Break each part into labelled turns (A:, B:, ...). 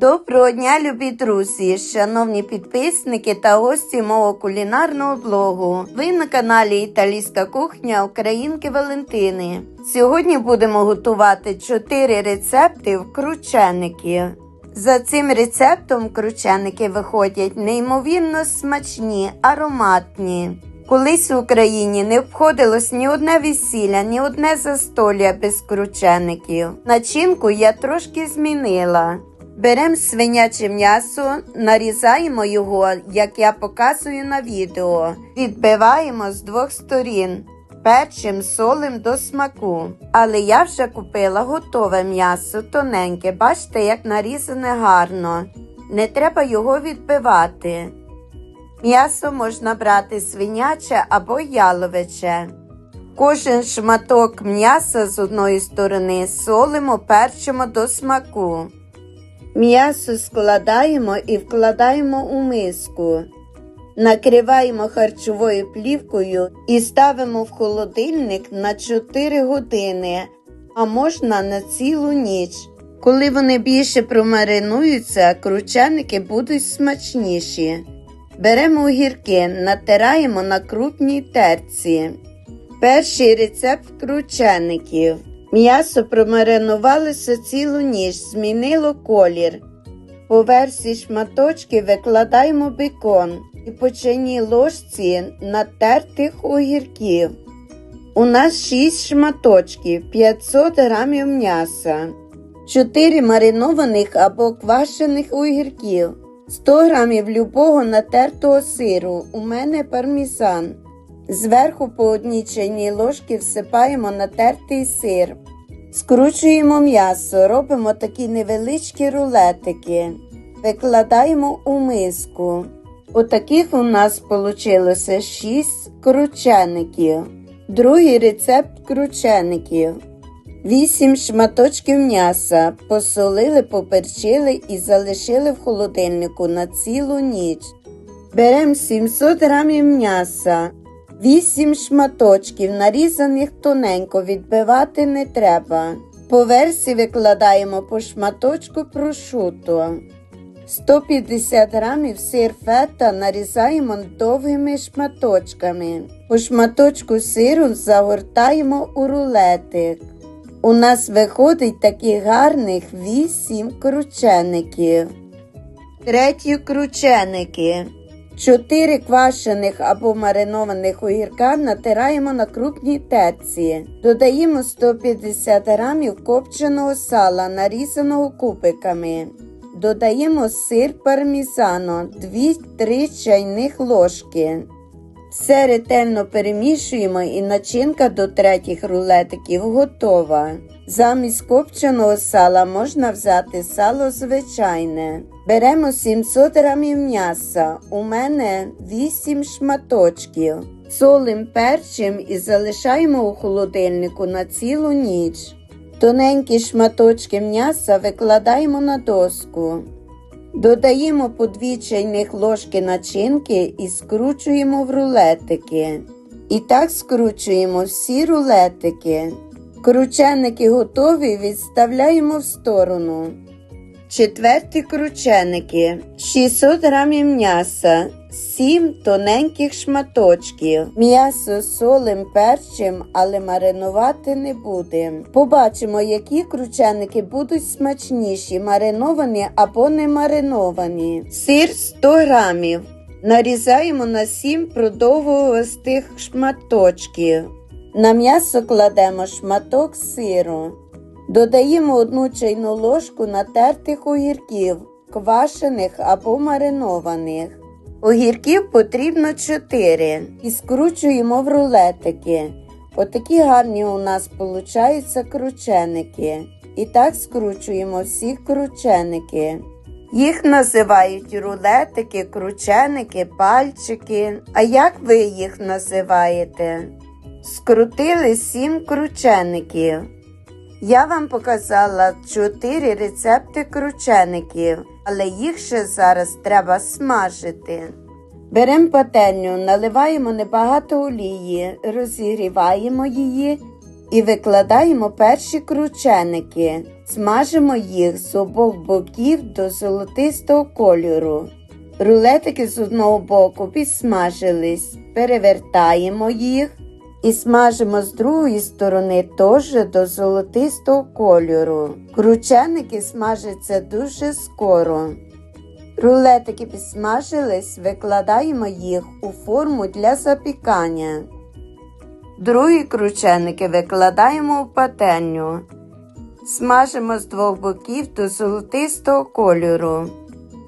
A: Доброго дня, любі друзі, шановні підписники та гості мого кулінарного блогу. Ви на каналі Італійська кухня Українки Валентини. Сьогодні будемо готувати 4 рецепти в крученики. За цим рецептом крученики виходять неймовірно смачні, ароматні. Колись в Україні не обходилось ні одне весілля, ні одне застолля без кручеників. Начинку я трошки змінила. Беремо свиняче м'ясо, нарізаємо його, як я показую на відео. Відбиваємо з двох сторін. Перчим солим до смаку. Але я вже купила готове м'ясо, тоненьке. Бачите, як нарізане гарно. Не треба його відбивати. М'ясо можна брати свиняче або яловиче. Кожен шматок м'яса з одної сторони солимо, перчимо до смаку. М'ясо складаємо і вкладаємо у миску. Накриваємо харчовою плівкою і ставимо в холодильник на 4 години, а можна на цілу ніч. Коли вони більше промаринуються, крученики будуть смачніші. Беремо огірки, натираємо на крупній терці. Перший рецепт кручеників. М'ясо промаринувалося цілу ніч, змінило колір. По версії шматочки викладаємо бекон і по ложці натертих огірків. У нас 6 шматочків, 500 грамів м'яса, 4 маринованих або квашених огірків, 100 грамів любого натертого сиру. У мене пармізан. Зверху по одній чайній ложці всипаємо натертий сир. Скручуємо м'ясо, робимо такі невеличкі рулетики, викладаємо у миску. Отаких у нас вийшло 6 кручеників. Другий рецепт кручеників. 8 шматочків м'яса посолили, поперчили і залишили в холодильнику на цілу ніч. Беремо 700 грамів м'яса, 8 шматочків, нарізаних тоненько, відбивати не треба. По версії викладаємо по шматочку прошуто. 150 грамів сир фета нарізаємо довгими шматочками. По шматочку сиру загортаємо у рулетик. У нас виходить таких гарних 8 кручеників. Треті крученики. 4 квашених або маринованих огірка натираємо на крупній терці. Додаємо 150 грамів копченого сала, нарізаного кубиками. Додаємо сир пармізано 2-3 чайних ложки. Все ретельно перемішуємо і начинка до третіх рулетиків готова. Замість копченого сала можна взяти сало звичайне. Беремо 700 грамів м'яса. У мене 8 шматочків. Солим перчим і залишаємо у холодильнику на цілу ніч. Тоненькі шматочки м'яса викладаємо на доску. Додаємо по дві чайних ложки начинки і скручуємо в рулетики. І так скручуємо всі рулетики. Крученики готові, відставляємо в сторону. Четверті крученики, 600 грамів м'яса, 7 тоненьких шматочків. М'ясо солим перчим, але маринувати не будемо. Побачимо, які крученики будуть смачніші, мариновані або не мариновані. Сир 100 грамів. Нарізаємо на 7 продовгостих шматочків. На м'ясо кладемо шматок сиру. Додаємо одну чайну ложку натертих огірків, квашених або маринованих. Огірків потрібно 4 і скручуємо в рулетики. Отакі гарні у нас получаються крученики. І так скручуємо всі крученики. Їх називають рулетики, крученики, пальчики. А як ви їх називаєте? Скрутили 7 кручеників. Я вам показала 4 рецепти кручеників, але їх ще зараз треба смажити. Беремо пательню, наливаємо небагато олії, розігріваємо її і викладаємо перші крученики. Смажимо їх з обох боків до золотистого кольору. Рулетики з одного боку підсмажились, перевертаємо їх і смажимо з другої сторони теж до золотистого кольору. Крученики смажаться дуже скоро. Рулетики підсмажились, викладаємо їх у форму для запікання. Другі крученики викладаємо в пательню. Смажимо з двох боків до золотистого кольору.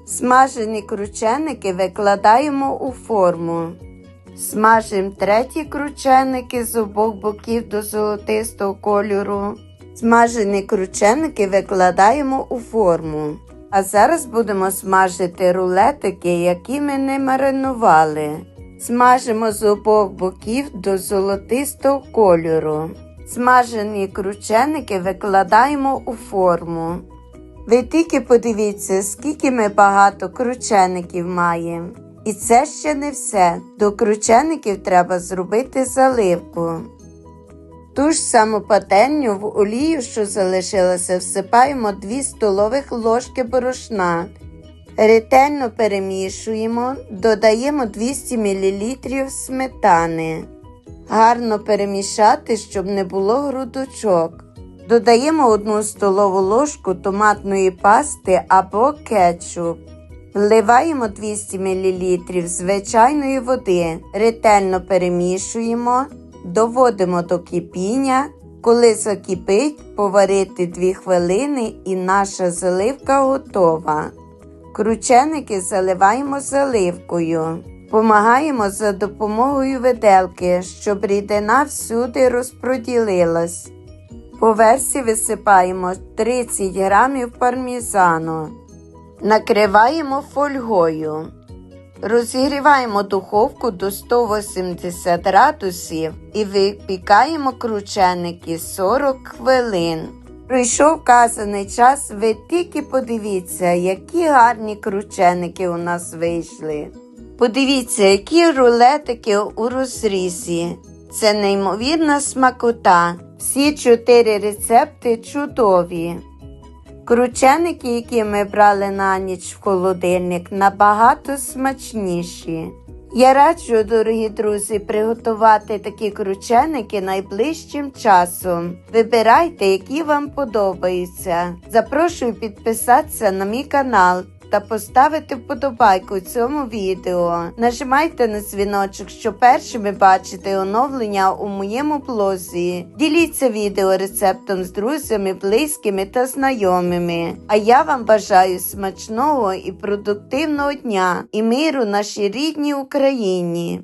A: Смажені крученики викладаємо у форму. Смажимо треті крученики з обох боків до золотистого кольору. Смажені крученики викладаємо у форму. А зараз будемо смажити рулетики, які ми не маринували. Смажимо з обох боків до золотистого кольору. Смажені крученики викладаємо у форму. Ви тільки подивіться, скільки ми багато кручеників маємо. І це ще не все. До кручеників треба зробити заливку. Ту ж саму пательню в олію, що залишилася, всипаємо 2 столових ложки борошна. Ретельно перемішуємо, додаємо 200 мл сметани. Гарно перемішати, щоб не було грудочок. Додаємо 1 столову ложку томатної пасти або кетчуп. Вливаємо 200 мл звичайної води, ретельно перемішуємо, доводимо до кипіння. Коли закипить, поварити 2 хвилини і наша заливка готова. Крученики заливаємо заливкою. Помагаємо за допомогою виделки, щоб рідина всюди розпроділилась. По версі висипаємо 30 грамів пармізану. Накриваємо фольгою. Розігріваємо духовку до 180 градусів і випікаємо крученики 40 хвилин. Пройшов вказаний час, ви тільки подивіться, які гарні крученики у нас вийшли. Подивіться, які рулетики у розрізі. Це неймовірна смакота. Всі чотири рецепти чудові. Крученики, які ми брали на ніч в холодильник, набагато смачніші. Я раджу, дорогі друзі, приготувати такі крученики найближчим часом. Вибирайте, які вам подобаються. Запрошую підписатися на мій канал та поставити вподобайку цьому відео. Нажимайте на дзвіночок, щоб першими бачити оновлення у моєму блозі. Діліться відео рецептом з друзями, близькими та знайомими. А я вам бажаю смачного і продуктивного дня і миру нашій рідній Україні.